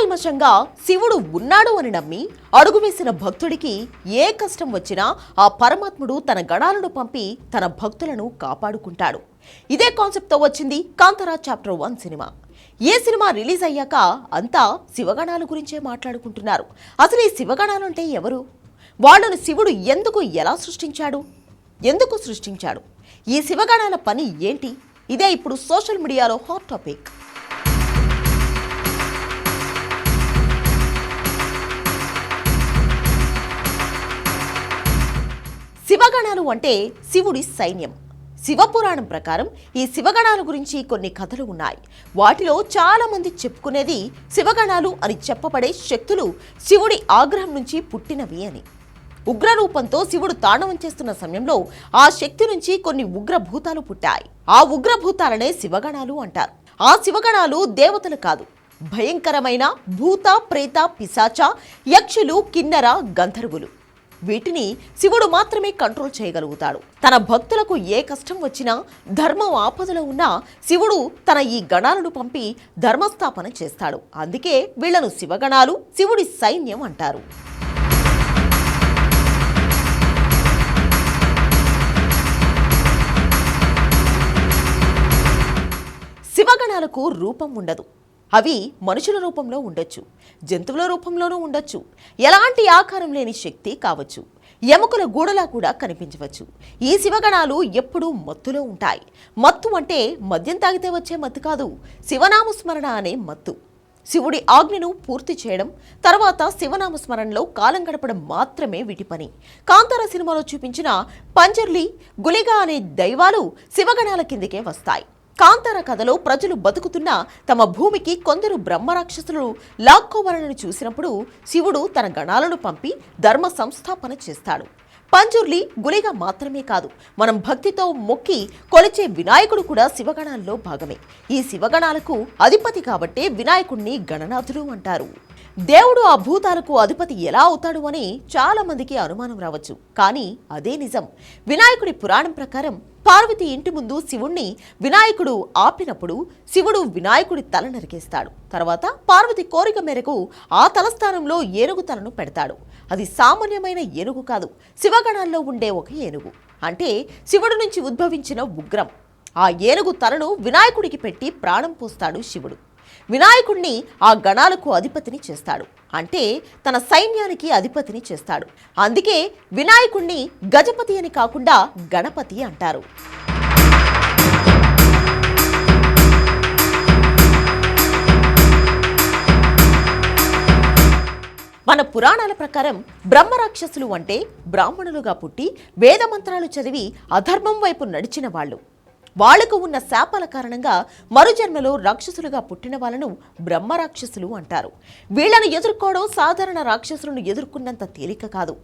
నిష్కల్మషంగా శివుడు ఉన్నాడు అని నమ్మి అడుగు వేసిన భక్తుడికి ఏ కష్టం వచ్చినా ఆ పరమాత్ముడు తన గణాలను పంపి తన భక్తులను కాపాడుకుంటాడు. ఇదే కాన్సెప్ట్తో వచ్చింది కాంతారా చాప్టర్ వన్ సినిమా. ఏ సినిమా రిలీజ్ అయ్యాక అంతా శివగణాల గురించే మాట్లాడుకుంటున్నారు. అసలు ఈ శివగణాలు అంటే ఎవరు? వాళ్ళను శివుడు ఎందుకు ఎలా సృష్టించాడు? ఎందుకు సృష్టించాడు? ఈ శివగణాల పని ఏంటి? ఇదే ఇప్పుడు సోషల్ మీడియాలో హాట్ టాపిక్. శివగణాలు అంటే శివుడి సైన్యం. శివపురాణం ప్రకారం ఈ శివగణాల గురించి కొన్ని కథలు ఉన్నాయి. వాటిలో చాలామంది చెప్పుకునేది శివగణాలు అని చెప్పబడే శక్తులు శివుడి ఆగ్రహం నుంచి పుట్టినవి అని. ఉగ్రరూపంతో శివుడు తాండవం చేస్తున్న సమయంలో ఆ శక్తి నుంచి కొన్ని ఉగ్రభూతాలు పుట్టాయి. ఆ ఉగ్రభూతాలనే శివగణాలు అంటారు. ఆ శివగణాలు దేవతలు కాదు. భయంకరమైన భూత ప్రేత పిశాచ యక్షులు కిన్నర గంధర్వులు. వీటిని శివుడు మాత్రమే కంట్రోల్ చేయగలుగుతాడు. తన భక్తులకు ఏ కష్టం వచ్చినా ధర్మం ఆపదలో ఉన్నా శివుడు తన ఈ గణాలను పంపి ధర్మస్థాపన చేస్తాడు. అందుకే వీళ్ళను శివగణాలు శివుడి సైన్యం అంటారు. శివగణాలకు రూపం ఉండదు. అవి మనుషుల రూపంలో ఉండొచ్చు జంతువుల రూపంలోనూ ఉండొచ్చు. ఎలాంటి ఆకారం లేని శక్తి కావచ్చు. ఎముకల గూడలా కూడా కనిపించవచ్చు. ఈ శివగణాలు ఎప్పుడూ మత్తులో ఉంటాయి. మత్తు అంటే మద్యం తాగితే వచ్చే మత్తు కాదు శివనామస్మరణ అనే మత్తు. శివుడి ఆజ్ఞను పూర్తి చేయడం తర్వాత శివనామ స్మరణలో కాలం గడపడం మాత్రమే వీటి పని. కాంతార సినిమాలో చూపించిన పంజర్లి గులిగా అనే దైవాలు శివగణాల కిందకే వస్తాయి. కాంతార కథలో ప్రజలు బతుకుతున్న తమ భూమికి కొందరు బ్రహ్మరాక్షసులు లాక్కోవాలని చూసినప్పుడు శివుడు తన గణాలను పంపి ధర్మ సంస్థాపన చేస్తాడు. పంజుర్లి గులిగా మాత్రమే కాదు మనం భక్తితో మొక్కి కొలిచే వినాయకుడు కూడా శివగణాల్లో భాగమే. ఈ శివగణాలకు అధిపతి కాబట్టే వినాయకుణ్ణి గణనాథుడు అంటారు. దేవుడు ఆ భూతాలకు అధిపతి ఎలా అవుతాడు అని చాలామందికి అనుమానం రావచ్చు. కానీ అదే నిజం. వినాయకుడి పురాణం ప్రకారం పార్వతి ఇంటి ముందు శివుణ్ణి వినాయకుడు ఆపినప్పుడు శివుడు వినాయకుడి తల నరికేస్తాడు. తర్వాత పార్వతి కోరిక మేరకు ఆ తలస్థానంలో ఏనుగు తలను పెడతాడు. అది సామాన్యమైన ఏనుగు కాదు శివగణాల్లో ఉండే ఒక ఏనుగు. అంటే శివుడు నుంచి ఉద్భవించిన ఉగ్రం. ఆ ఏనుగు తలను వినాయకుడికి పెట్టి ప్రాణం పోస్తాడు శివుడు. వినాయకుణ్ణి ఆ గణాలకు అధిపతిని చేస్తాడు. అంటే తన సైన్యానికి అధిపతిని చేస్తాడు. అందుకే వినాయకుణ్ణి గజపతి అని కాకుండా గణపతి అంటారు. మన పురాణాల ప్రకారం బ్రహ్మరాక్షసులు అంటే బ్రాహ్మణులుగా పుట్టి వేదమంత్రాలు చదివి అధర్మం వైపు నడిచిన వాళ్ళు. వాళ్ళకు ఉన్న శాపాల కారణంగా మరుజన్మలో రాక్షసులుగా పుట్టిన వాళ్ళను బ్రహ్మరాక్షసులు అంటారు. వీళ్ళను ఎదుర్కోవడం సాధారణ రాక్షసులను ఎదుర్కొన్నంత తేలిక కాదు.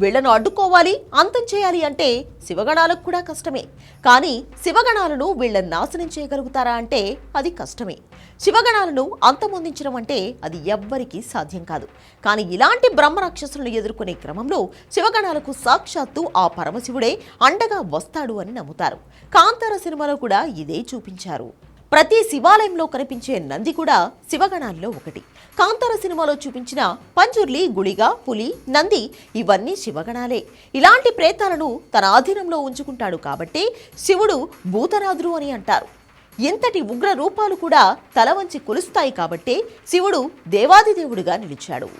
వీళ్ళను అడ్డుకోవాలి అంతం చేయాలి అంటే శివగణాలకు కూడా కష్టమే. కానీ శివగణాలను వీళ్ళని నాశనం చేయగలుగుతారా అంటే అది కష్టమే. శివగణాలను అంతమొందించడం అంటే అది ఎవ్వరికీ సాధ్యం కాదు. కానీ ఇలాంటి బ్రహ్మరాక్షసులను ఎదుర్కొనే క్రమంలో శివగణాలకు సాక్షాత్తు ఆ పరమశివుడే అండగా వస్తాడు అని నమ్ముతారు. కాంతార సినిమాలో కూడా ఇదే చూపించారు. ప్రతి శివాలయంలో కనిపించే నంది కూడా శివగణాల్లో ఒకటి. కాంతార సినిమాలో చూపించిన పంజుర్లి గుళిగా పులి నంది ఇవన్నీ శివగణాలే. ఇలాంటి ప్రేతాలను తన ఆధీనంలో ఉంచుకుంటాడు కాబట్టి శివుడు భూతనాథుడు అని అంటారు. ఇంతటి ఉగ్ర రూపాలు కూడా తల వంచి కొలుస్తాయి కాబట్టే శివుడు దేవాదిదేవుడిగా నిలిచాడు.